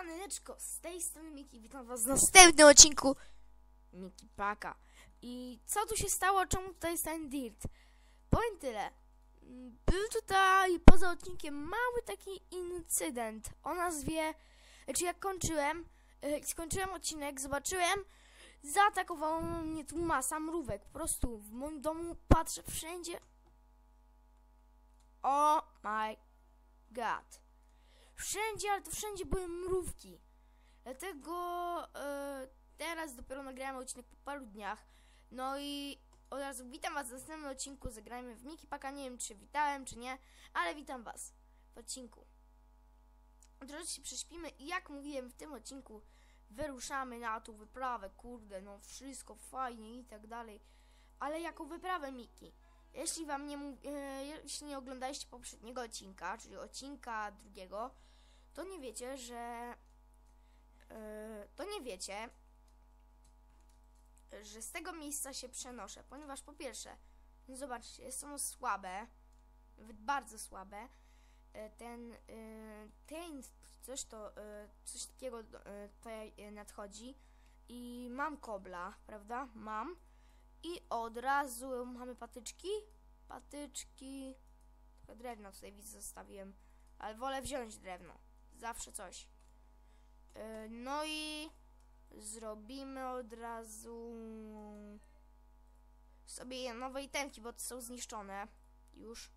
Siemaneczko, z tej strony Miki, witam was w następnym odcinku Miki Paka. I co tu się stało, czemu tutaj jest ten dirt? Powiem tyle. Mm, Był tutaj poza odcinkiem mały taki incydent o nazwie, znaczy jak kończyłem, e, skończyłem odcinek, zobaczyłem, zaatakowało mnie tu masa mrówek. Po prostu w moim domu patrzę wszędzie. Oh my god. Wszędzie, ale to wszędzie były mrówki. Dlatego e, teraz dopiero nagrałem odcinek po paru dniach. No i od razu witam was w następnym odcinku. Zagrajmy w Miki Paka. Nie wiem, czy witałem, czy nie, ale witam was w odcinku. Troszeczkę się prześpimy i jak mówiłem w tym odcinku, wyruszamy na tą wyprawę. Kurde, no wszystko fajnie i tak dalej. Ale jako wyprawę Miki. Jeśli wam nie, e, jeśli nie oglądaliście poprzedniego odcinka, czyli odcinka drugiego, to nie wiecie, że e, to nie wiecie, że z tego miejsca się przenoszę, ponieważ po pierwsze, no zobaczcie, ono słabe, nawet bardzo słabe. E, Ten, e, ten coś to, coś takiego tutaj nadchodzi i mam kobla, prawda? Mam. I od razu mamy patyczki. Patyczki. Tylko drewno tutaj widzę zostawiłem. Ale wolę wziąć drewno. Zawsze coś. Yy, no i zrobimy od razu sobie nowe itemki, bo są zniszczone. Już.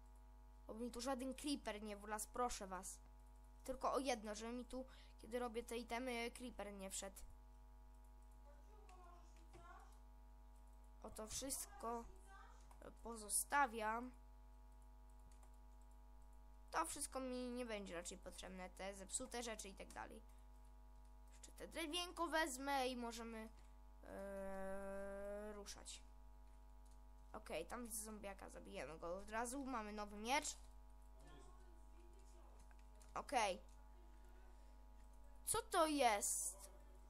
Bo mi tu żaden creeper nie wlazł, proszę was. Tylko o jedno, żeby mi tu, kiedy robię te itemy, creeper nie wszedł. Oto wszystko pozostawiam. To wszystko mi nie będzie raczej potrzebne, te zepsute rzeczy i tak dalej. Jeszcze te drewienko wezmę i możemy e, ruszać. Okej, tam jest zombiaka, zabijemy go od razu. Mamy nowy miecz. Okej. Co to jest?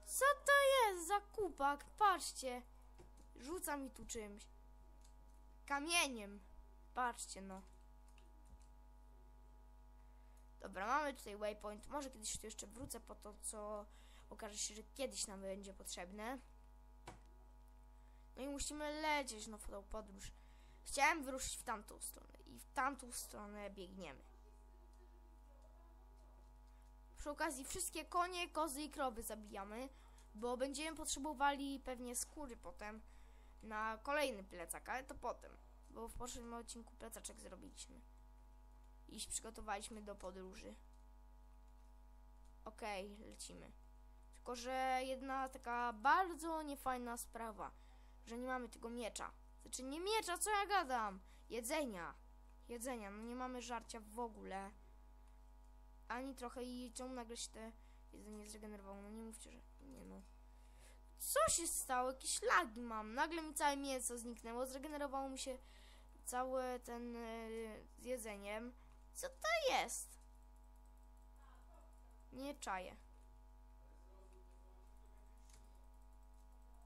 Co to jest za kupak? Patrzcie. Rzuca mi tu czymś. Kamieniem. Patrzcie no. Dobra, mamy tutaj waypoint. Może kiedyś tu jeszcze wrócę po to, co okaże się, że kiedyś nam będzie potrzebne. No i musimy lecieć w tą podróż. Chciałem wyruszyć w tamtą stronę i w tamtą stronę biegniemy. Przy okazji wszystkie konie, kozy i krowy zabijamy, bo będziemy potrzebowali pewnie skóry potem na kolejny plecak, ale to potem, bo w poprzednim odcinku plecaczek zrobiliśmy i się przygotowaliśmy do podróży. Okej, lecimy. Tylko, że jedna taka bardzo niefajna sprawa, że nie mamy tego miecza. Znaczy nie miecza, co ja gadam? Jedzenia. Jedzenia, no nie mamy żarcia w ogóle. Ani trochę i czemu nagle się te jedzenie zregenerowało? No nie mówcie, że nie no. Co się stało? Jakieś lagi mam. Nagle mi całe mięso zniknęło, zregenerowało mi się całe ten e, z jedzeniem. Co to jest? Nie czaję.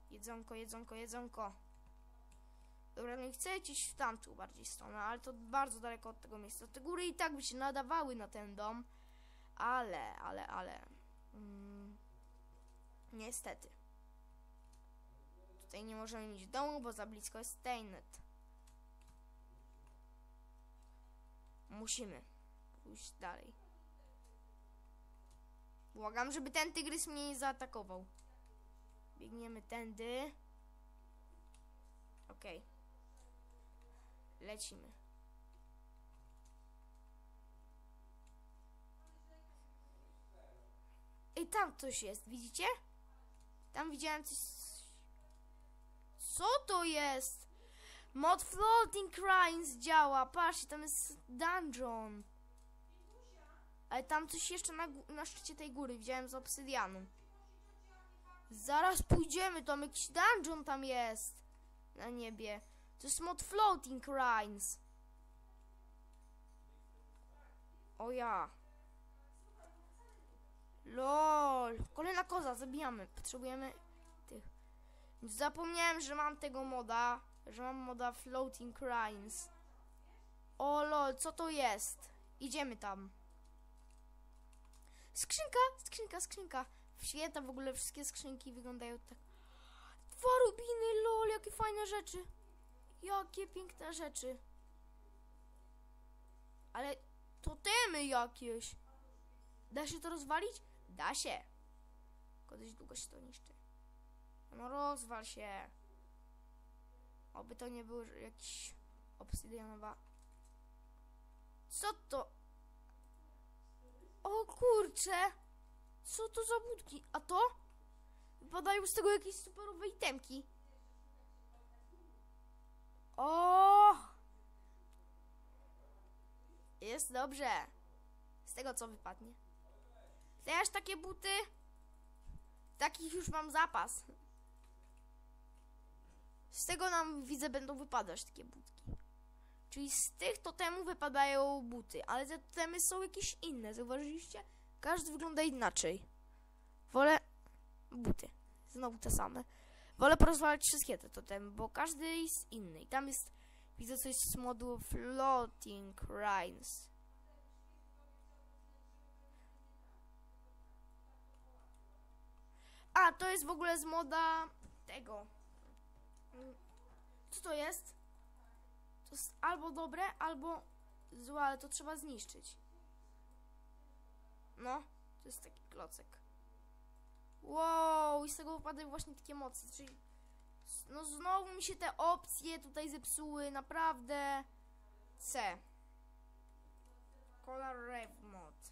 Jedzonko, jedzonko, jedzonko. Dobra, i chcę iść w tamtą bardziej stronę, ale to bardzo daleko od tego miejsca. Te góry i tak by się nadawały na ten dom, ale, ale, ale. Mm, niestety. Tutaj nie możemy mieć domu, bo za blisko jest Stainet. Musimy pójść dalej. Błagam, żeby ten tygrys mnie nie zaatakował. Biegniemy tędy. Okej. Lecimy. Ej, tam ktoś jest, widzicie? Tam widziałem coś. Co to jest? Mod Floating Crimes działa. Patrzcie, tam jest dungeon. Ale tam coś jeszcze na, na szczycie tej góry widziałem z obsydianu. Zaraz pójdziemy, tam jakiś dungeon tam jest. Na niebie. To jest mod Floating Crimes. O ja. LOL. Kolejna koza, zabijamy. Potrzebujemy tych. Zapomniałem, że mam tego moda. Że mam moda Floating Crimes. O lol, co to jest? Idziemy tam. Skrzynka, skrzynka, skrzynka. Świetna w ogóle, wszystkie skrzynki wyglądają tak. Dwa rubiny, lol, jakie fajne rzeczy. Jakie piękne rzeczy. Ale totemy jakieś. Da się to rozwalić? Da się. Dość długo się to niszczy. No rozwal się. Oby to nie był jakiś obsydianowa. Co to? O kurcze! Co to za budki? A to? Wypadają z tego jakieś superowe itemki. O! Jest dobrze. Z tego co wypadnie. Też takie buty? Takich już mam zapas. Z tego nam widzę będą wypadać takie butki. Czyli z tych totemów wypadają buty, ale te totemy są jakieś inne, zauważyliście? Każdy wygląda inaczej. Wolę buty. Znowu te same. Wolę porozwalać wszystkie te totemy, bo każdy jest inny. I tam jest, widzę coś z modu Floating Rhines. A, to jest w ogóle z moda tego. Co to jest? To jest albo dobre, albo złe, ale to trzeba zniszczyć. No, to jest taki klocek. Wow, i z tego wypadają właśnie takie mocy, czyli... No znowu mi się te opcje tutaj zepsuły, naprawdę. C. Color Rev Mod.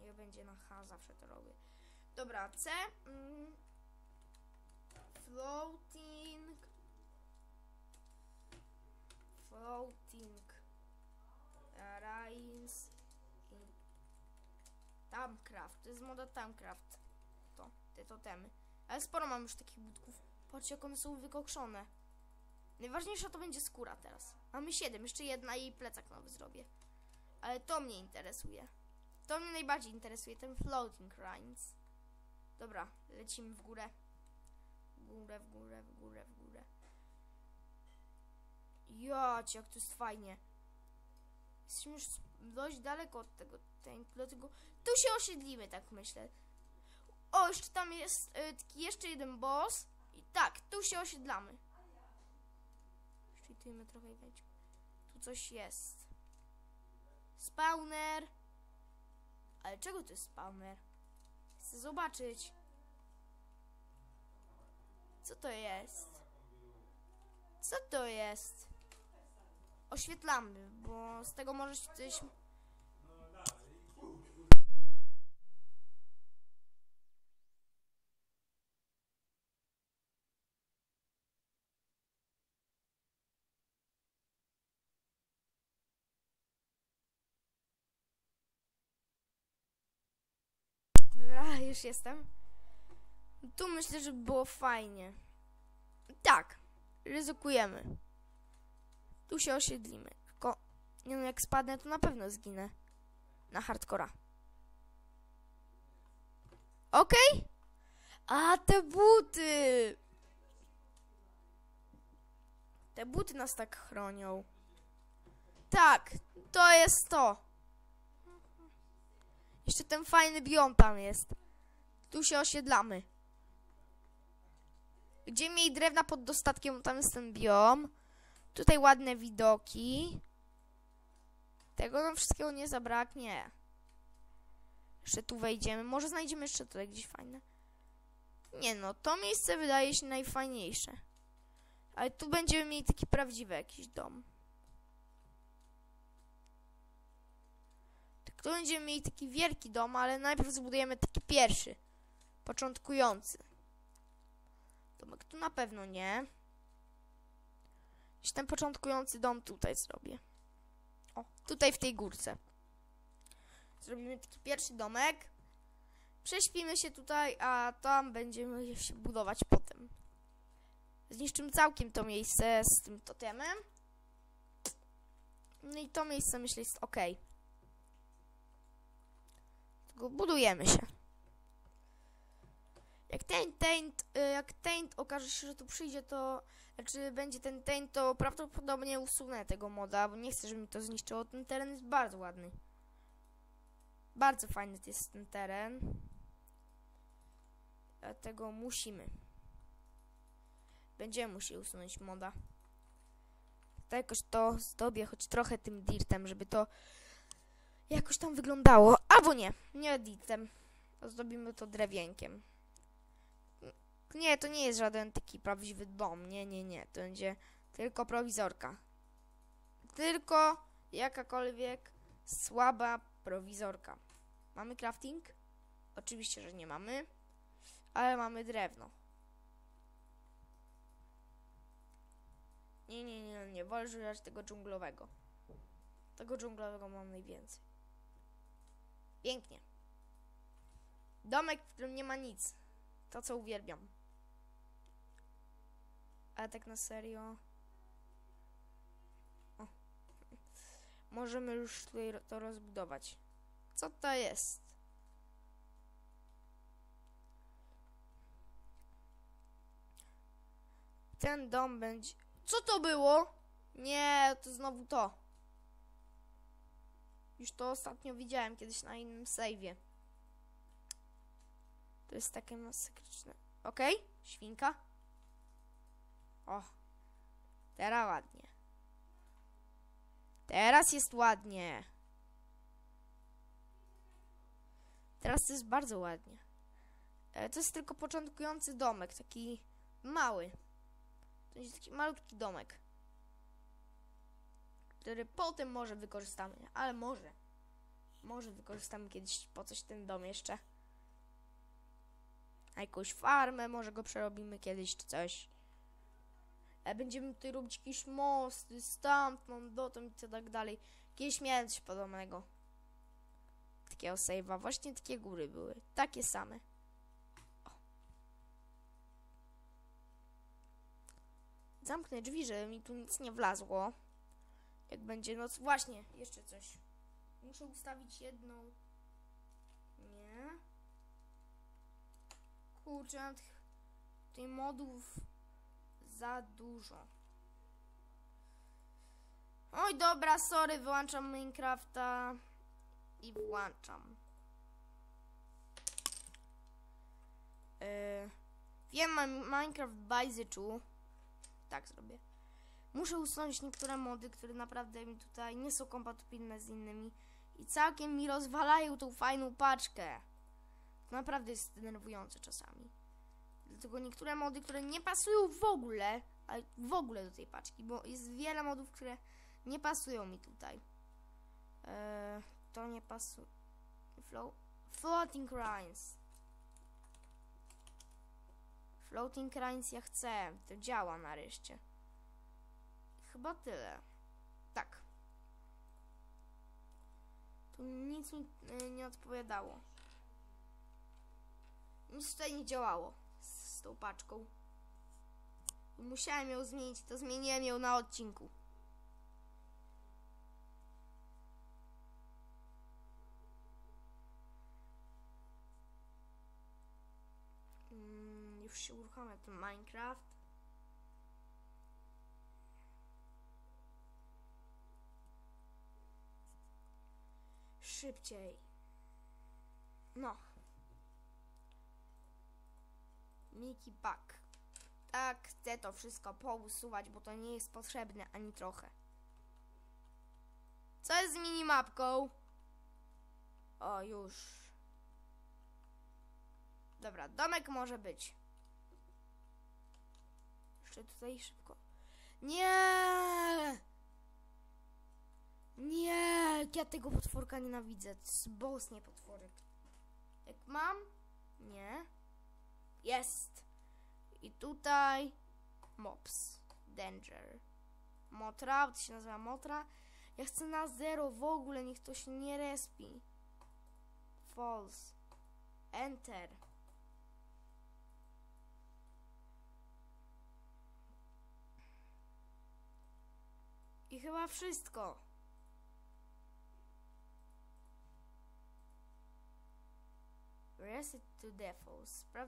Niech będzie na H, zawsze to robię. Dobra, C. Mm, floating. Floating. Rise. Tamcraft. To jest moda Tamcraft. To, te totemy. Ale sporo mam już takich budków. Patrzcie, jak one są wykokszone. Najważniejsza to będzie skóra teraz. Mamy 7, jeszcze jedna i plecak nowy zrobię. Ale to mnie interesuje. To mnie najbardziej interesuje, ten floating rhymes. Dobra, lecimy w górę. W górę, w górę, w górę, w górę. Jać, jak to jest fajnie. Jesteśmy już dość daleko od tego tanku, dlatego tu się osiedlimy, tak myślę. O, jeszcze tam jest y, jeszcze jeden boss. I tak, tu się osiedlamy. Cheatujmy trochę i wejdźmy. Tu coś jest. Spawner. Ale czego to jest spawner? Chcę zobaczyć. Co to jest? Co to jest? Oświetlamy, bo z tego może coś... Dobra, już jestem. Tu myślę, że było fajnie. Tak, ryzykujemy. Tu się osiedlimy. Tylko, nie no, jak spadnę, to na pewno zginę. Na hardcora. Okej? A, te buty! Te buty nas tak chronią. Tak, to jest to. Jeszcze ten fajny biom tam jest. Tu się osiedlamy. Gdzie miej drewna pod dostatkiem, tam jest ten biom. Tutaj ładne widoki. Tego nam wszystkiego nie zabraknie. Jeszcze tu wejdziemy. Może znajdziemy jeszcze tutaj gdzieś fajne. Nie no, to miejsce wydaje się najfajniejsze. Ale tu będziemy mieli taki prawdziwy jakiś dom. Tak, tu będziemy mieli taki wielki dom, ale najpierw zbudujemy taki pierwszy. Początkujący. Domek tu na pewno nie. Gdzieś ten początkujący dom tutaj zrobię. O, tutaj w tej górce. Zrobimy taki pierwszy domek. Prześpimy się tutaj, a tam będziemy się budować potem. Zniszczymy całkiem to miejsce z tym totemem. No i to miejsce myślę jest ok. Tylko budujemy się. Ten taint, y, jak taint okaże się, że tu przyjdzie, to znaczy będzie ten taint, to prawdopodobnie usunę tego moda, bo nie chcę, żeby mi to zniszczyło. Ten teren jest bardzo ładny. Bardzo fajny jest ten teren. Dlatego musimy. Będziemy musieli usunąć moda. To jakoś to zdobię choć trochę tym dirtem, żeby to jakoś tam wyglądało. Albo nie, nie dirtem. Zdobimy to drewienkiem. Nie, to nie jest żaden taki prawdziwy dom. Nie, nie, nie. To będzie tylko prowizorka. Tylko jakakolwiek słaba prowizorka. Mamy crafting? Oczywiście, że nie mamy. Ale mamy drewno. Nie, nie, nie, nie. Wolę używać tego dżunglowego. Tego dżunglowego mam najwięcej. Pięknie. Domek, w którym nie ma nic. To, co uwielbiam. Ale tak na serio... O. Możemy już tutaj to rozbudować. Co to jest? Ten dom będzie... Co to było? Nie, to znowu to. Już to ostatnio widziałem kiedyś na innym save'ie. To jest takie masakryczne. Okej, świnka. O, teraz ładnie. Teraz jest ładnie. Teraz to jest bardzo ładnie. E, to jest tylko początkujący domek, taki mały. To jest taki malutki domek. Który potem może wykorzystamy, ale może. Może wykorzystamy kiedyś po coś ten dom jeszcze. Na jakąś farmę, może go przerobimy kiedyś czy coś. E, będziemy tutaj robić jakieś mosty, stamtąd, dotąd i tak dalej. Kiedyś miałem coś podobnego. Takiego save'a. Właśnie takie góry były. Takie same. O. Zamknę drzwi, żeby mi tu nic nie wlazło. Jak będzie noc. Właśnie, jeszcze coś. Muszę ustawić jedną. Nie. Kurczę, tych modów za dużo. Oj, dobra, sorry, wyłączam Minecrafta i włączam. Yy, wiem, mam Minecraft Bajzyczu. Tak zrobię. Muszę usunąć niektóre mody, które naprawdę mi tutaj nie są kompatybilne z innymi i całkiem mi rozwalają tą fajną paczkę. To naprawdę jest denerwujące czasami. Dlatego niektóre mody, które nie pasują w ogóle, ale w ogóle do tej paczki, bo jest wiele modów, które nie pasują mi tutaj. Eee, to nie pasuje. Floating Rines. Floating Rines ja chcę. To działa nareszcie. Chyba tyle. Tak. Tu nic mi y, nie odpowiadało. Nic tutaj nie działało tą paczką. Musiałem ją zmienić, to zmieniłem ją na odcinku. Mm, już się uruchamia ten Minecraft. Szybciej. No. Miki Buck. Tak, chcę to wszystko pousuwać, bo to nie jest potrzebne ani trochę. Co jest z minimapką? O, już. Dobra, domek może być. Jeszcze tutaj szybko. Nie! Nie! Ja tego potworka nienawidzę. To jest boss, nie potworek. Jak mam? Nie. Jest. I tutaj Mops. Danger. Motra, to się nazywa Motra. Ja chcę na zero w ogóle, niech to się nie respi. False. Enter. I chyba wszystko. Rest to Devils. Pra...